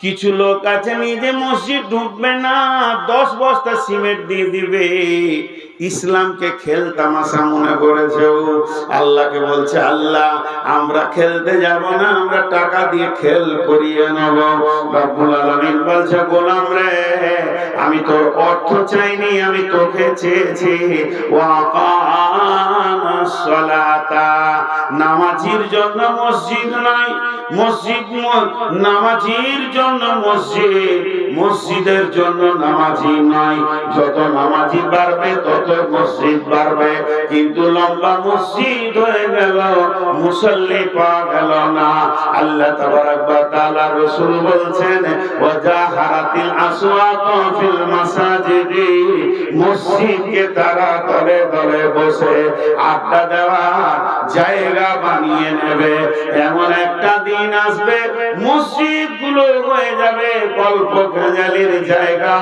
কিছু লোক আছে নিজে মসজিদ ঢুকবে না দশ বস্তা সিমেন্ট দিয়ে দিবে। ইসলামকে খেল তামাশা মনে করেছে আল্লাহকে বলছে, আল্লাহ, আমরা খেলতে যাব না, আমরা টাকা দিয়ে খেল করিয়ে নেব। রব্বুল আলামিন বলছে, গোলাম রে, আমি তোর অর্থ চাইনি, আমি তোকে চেয়েছি। সালাতা নামাজির জন্য মসজিদ নাই, মসজিদ নামাজির জন্য মসজিদ। মসজিদের জন্য নামাজি নাই, যত নামাজি বাড়বে তত মসজিদ বাড়বে। কিন্তু লম্বা মসজিদ হয়ে গেল, মুসল্লি পাওয়া গেল না। আল্লাহ তাবারাক ওয়া তাআলা রাসূল বলছেন, ওয়াজাহারাতিল আসওয়াত ফিল মাসাজিদি। মসজিদকে তারা দলে দলে বসে আড্ডা দেওয়া জায়গা বানিয়ে নেবে। এমন একটা দিন আসবে মসজিদগুলো হয়ে যাবে গল্প খেজালির জায়গা।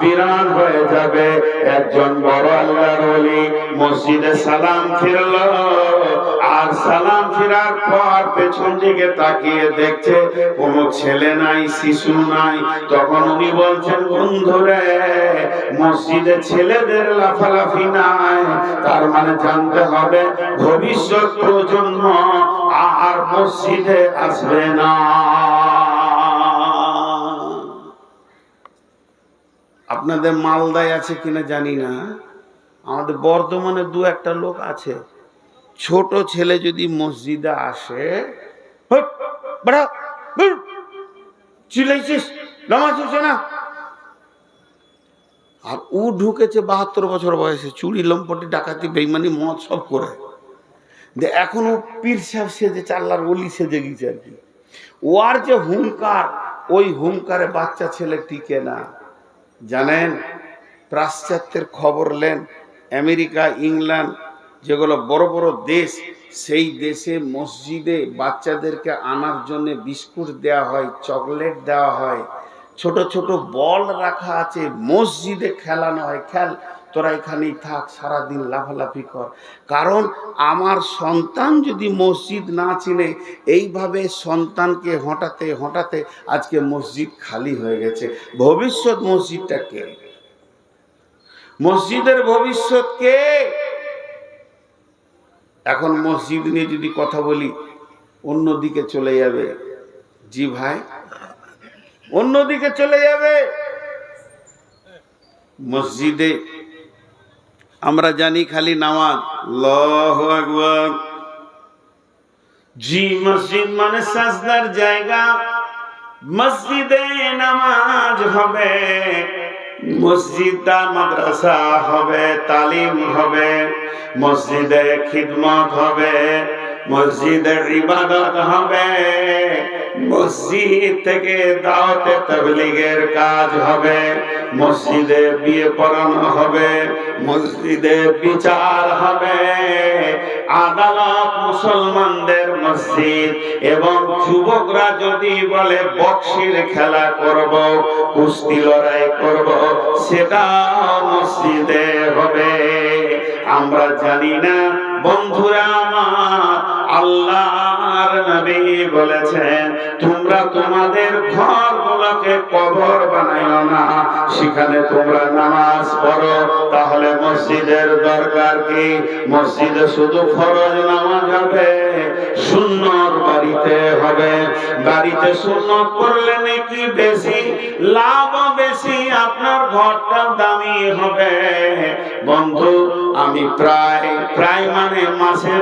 বিরান হয়ে যাবে। একজন বড় আল্লাহর ওলি। মসজিদে সালাম ফিরল। আর সালাম ফিরার পর পেছন দিকে তাকিয়ে দেখছে, কোনো ছেলে নাই, শিশু নাই। তখন উনি বলছেন, বন্ধুরে, মসজিদে ছেলেদের লাফালাফি নাই। তার মানে জানতে হবে, ভবিষ্যৎ প্রজন্ম আর মসজিদে আসবে না। আপনাদের মালদায় আছে কিনা জানি না। আমাদের বর্ধমানে দু একটা লোক আছে। ছোট ছেলে যদি মসজিদে আসে "হট, বাড়া, হুর, চিল্লাইছিস নামাজ আর ও ঢুকেছে বাহাত্তর বছর বয়সে চুরি লম্পটি ডাকাতি বেইমানি মদ সব করে। যে এখনও পীর সাহেব সেজে চাল্লার অলি সেজে গেছে আর কি। ওর যে হুঙ্কার ওই হুঙ্কারে বাচ্চা ছেলে টিকে না। জানেন পাশ্চাত্যের খবর লেন আমেরিকা, ইংল্যান্ড, যেগুলো বড় বড় দেশ, সেই দেশে মসজিদে বাচ্চাদেরকে আনার জন্য বিস্কুট দেওয়া হয়, চকলেট দেওয়া হয়। ছোট ছোট বল রাখা আছে, মসজিদে খেলানো হয়। খেল তোরা এখানেই থাক, সারাদিন লাফালাফি কর। কারণ আমার সন্তান যদি মসজিদ না চিনে, এইভাবে সন্তানকে হঠাতে হঠাতে আজকে মসজিদ খালি হয়ে গেছে। ভবিষ্যৎ মসজিদটা কে? মসজিদের ভবিষ্যৎ কে? এখন মসজিদ নিয়ে যদি কথা বলি, অন্যদিকে চলে যাবে। জি ভাই, অন্যদিকে চলে যাবে। মসজিদে আমরা জানি খালি নামাজ। জি, মসজিদ মানে সাজদার জায়গা। মসজিদে নামাজ হবে, মসজিদটা মাদ্রাসা হবে, তালিম হবে, মসজিদে খিদমত হবে। মসজিদে ইবাদত হবে। মসজিদ থেকে দাওয়াতে তাবলীগের কাজ হবে। মসজিদে বিয়ে পড়ানো হবে। মসজিদে বিচার হবে। আদালত মুসলমানদের মসজিদ এবং যুবকরা যদি বলে, বক্সির খেলা করব, কুস্তি লড়াই করব সেটা মসজিদে হবে। আমরা জানি না। বন্ধুরা আমার, আল্লাহর নবী বলেছেন, তোমরা তোমাদের ঘরগুলোকে কবর না। সেখানে তোমরা নামাজ পড়ো। তাহলে মসজিদের দরকার কি? মসজিদে শুধু ফরজ নামাজ হবে সুন্নত বাড়িতে হবে। বাড়িতে সুন্নত করলে নাকি বেশি লাভ বেশি, আপনার ঘরটা দামি হবে। বন্ধু আমি প্রায় প্রায় মানে মাসে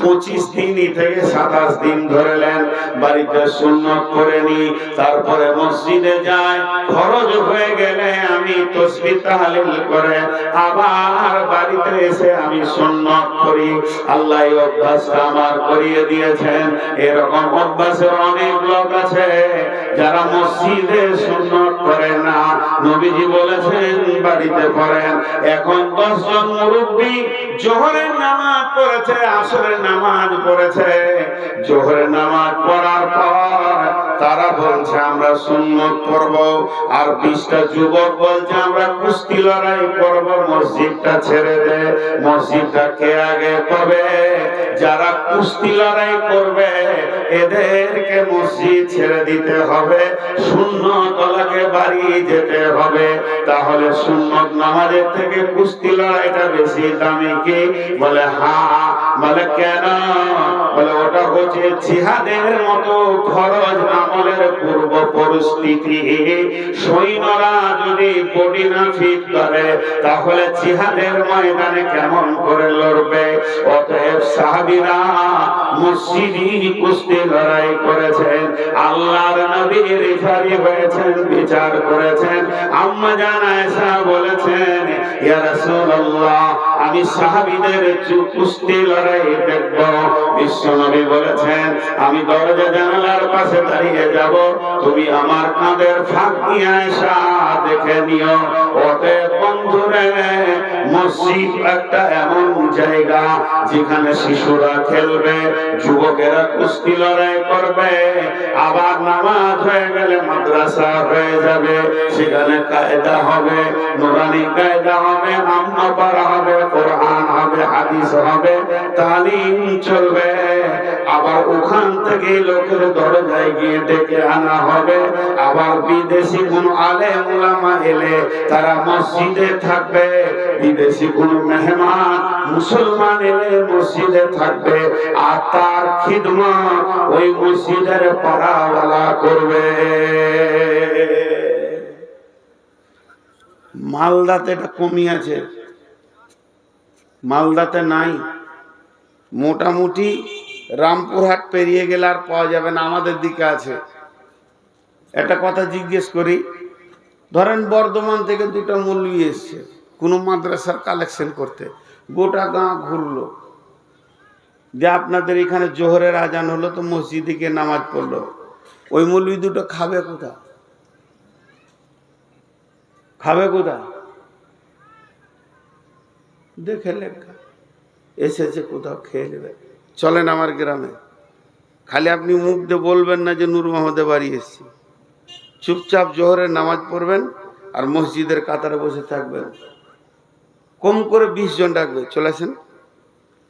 পঁচিশ দিনই থেকে সাতাশ দিন ধরেলেন বাড়িতে সুন্নত করে নি, তারপরে মসজিদে যায়, খরচ হয়ে গেলে আমি তসবি তাহলিল করে আবার বাড়িতে এসে আমি সুন্নত করি। আল্লাহ অভ্যাসটা আমার করিয়ে দিয়েছেন। এরকম অভ্যাসের অনেক লোক আছে, যারা মসজিদে সুন্নত করে না। নবীজি বলেছেন, বাড়িতে করেন এখন দশজন মুরব্বী জোহরের নামাজ পড়েছে, আসরের নামাজ পড়েছে জোহরের নামাজ পড়ার পর বলছে, আমরা সুন্নত পড়ব আর বিশটা যুবক বলছে, আমরা কুস্তি লড়াই করব মসজিদটা ছেড়ে দে। মসজিদটা কে আগে পাবে? যারা কুস্তি লড়াই করবে, এদেরকে মসজিদ ছেড়ে দিতে হবে। শূন্য তলাকে বাড়ি যেতে হবে। তাহলে সুন্নত নামাজের থেকে কুস্তি লড়াইটা বেশি দামি কি? বলে হ্যাঁ বলে, কেন? বলে, ওটা হচ্ছে জিহাদের মতো ফরজ আমলের পূর্ব পরিস্থিতি। সৈন্যরা যদি বডি ফিট করে তাহলে জিহাদের ময়দানে কেমন করে লড়বে? অতএব সাহাবীরা মসজিদি কুস্তি লড়াই করেছেন। আল্লাহর নবী রেফারি হয়েছেন, বিচার করেছেন। আম্মা জান আয়েশা বলেছেন, ইয়া রাসূলুল্লাহ, আমি সাহাবীদের কুস্তি লড়াই দেখব বলেছেন, আমি দরজা জানালার পাশে দাঁড়িয়ে যাব। তুমি আমার কাঁধের ফাঁক আয়েশা দেখে নিও। অতএব বন্ধুরে, মসজিদ একটা এমন জায়গা যেখানে শিশুরা খেলবে, যুবকেরা কুস্তি লড়াই করবে, আবার নামাজ হয়ে গেলে মাদ্রাসা হয়ে যাবে। সেখানে কায়দা হবে, নুরানি কায়দা হবে আম্মা পারা হবে, কোরআন হবে, হাদিস হবে, তালিম চলবে। আবার ওখান থেকে লোকের দরজায় গিয়ে ডেকে আনা হবে। আবার বিদেশি কোন আলে উলামা এলে তারা মসজিদে থাকবে। বিদেশি কোন মেহমান, মুসলমান এলে মসজিদে থাকবে। আর তার খিদমা ওই মসজিদের পাড়াওয়ালা করবে। মালদাতে এটা কমিয়েছে। মালদাতে নাই। মোটামুটি রামপুরহাট পেরিয়ে গেলে আর পাওয়া যাবে না, আমাদের দিকে আছে। একটা কথা জিজ্ঞেস করি, ধরেন বর্ধমান থেকে দুটো মৌলবি এসছে, কোনো মাদ্রাসার কালেকশন করতে। গোটা গাঁ ঘুরলো। যে আপনাদের এখানে জোহরের আজান হলো তো মসজিদে গিয়ে নামাজ পড়ল। ওই মৌলবি দুটো খাবে কোথা খাবে কোথা দেখে লেখা। এসেছে কোথাও, খেয়ে নেবে। চলেন আমার গ্রামে। খালি আপনি মুখ দিয়ে বলবেন না যে নূর মোহাম্মদে বাড়ি এসছি। চুপচাপ জোহরের নামাজ পড়বেন আর মসজিদের কাতারে বসে থাকবেন। কম করে বিশ জন ডাকবে। চলে আসেন।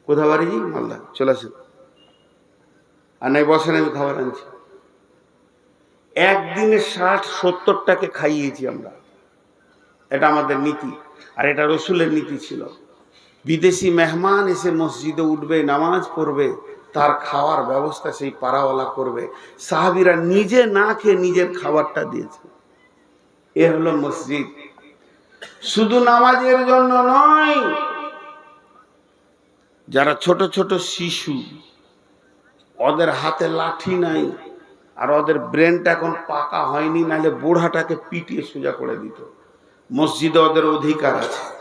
কোথা বাড়ি মালদা। চলে আসেন। আর নাই, বসেন, আমি খাবার আনছি। একদিনে ষাট, সত্তরটাকে খাইয়েছি আমরা। এটা আমাদের নীতি। আর এটা রসুলের নীতি ছিল। বিদেশি মেহমান এসে মসজিদে উঠবে, নামাজ পড়বে, তার খাওয়ার ব্যবস্থা সেই পাড়াওয়ালা করবে। সাহাবিরা নিজে না খেয়ে নিজের খাবারটা দিয়েছে। এ হলো মসজিদ। শুধু নামাজের জন্য নয়, যারা ছোট ছোট শিশু, ওদের হাতে লাঠি নাই, আর ওদের ব্রেনটা এখন পাকা হয়নি, নাহলে বুড়াটাকে পিটিয়ে সোজা করে দিত। মসজিদে ওদের অধিকার আছে।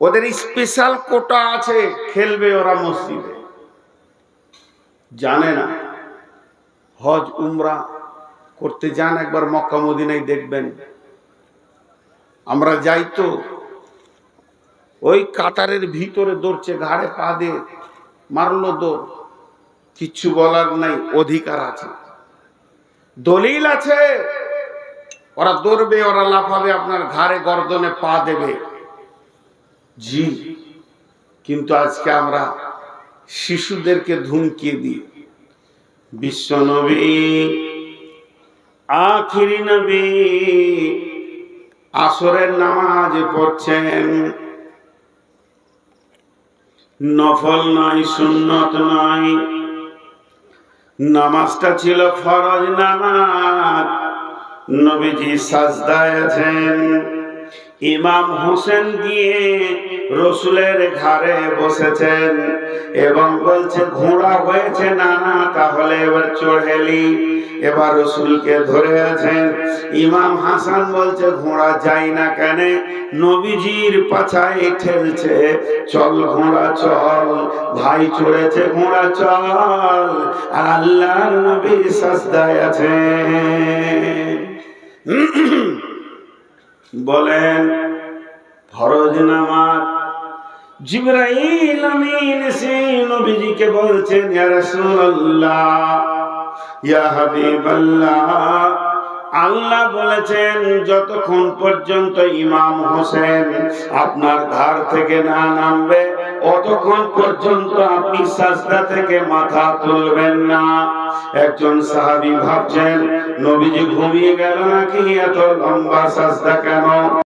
ওদের স্পেশাল কোটা আছে, খেলবে ওরা মসজিদে। জানে না। হজ, উমরা করতে যান একবার মক্কা, মদিনায় দেখবেন। আমরা যাই তো, ওই কাতারের ভিতরে দৌড়ছে, ঘাড়ে পা দিয়ে মারলো দৌড়। কিচ্ছু বলার নাই, অধিকার আছে। দলিল আছে। ওরা দৌড়বে, ওরা লাফাবে, আপনার ঘাড়ে গর্দনে পা দেবে। জি। কিন্তু আজকে আমরা শিশুদেরকে ধুমকিয়ে দিই। বিশ্ব নবী, আখিরি নবী, আসরের নামাজ পড়ছেন। নফল নয়, সুন্নত নয়। নামাজটা ছিল ফরজ নামাজ। নবীজি সাজদায় আছেন। ইমাম হোসেন গিয়ে রসুলের ঘাড়ে বসেছেন এবং বলছে, ঘোড়া হয়েছে না না, তাহলে এবার চড়েলি এবার রসুলকে ধরে আছেন। ইমাম হাসান বলছে, ঘোড়া যাই না কেন? নবীজির পাছায় ঠেলছে। চল ঘোড়া, চল। ভাই চড়েছে, ঘোড়া, চল। আর আল্লাহর নবী সাজদায় আছেন। বলেন, ফরজ নামাজ। জিব্রাইল আমিন এসে নবীজিকে বলছেন, ইয়া রাসূলুল্লাহ, ইয়া হাবিবাল্লাহ। আল্লাহ বলেছেন, যতক্ষণ পর্যন্ত ইমাম হোসেন আপনার ঘর থেকে না নামবে অতক্ষণ পর্যন্ত আপনি সাজদা থেকে মাথা তুলবেন না? একজন সাহাবী ভাবছেন, নবীজি ঘুমিয়ে গেল নাকি? এত লম্বা সাজদা কেন?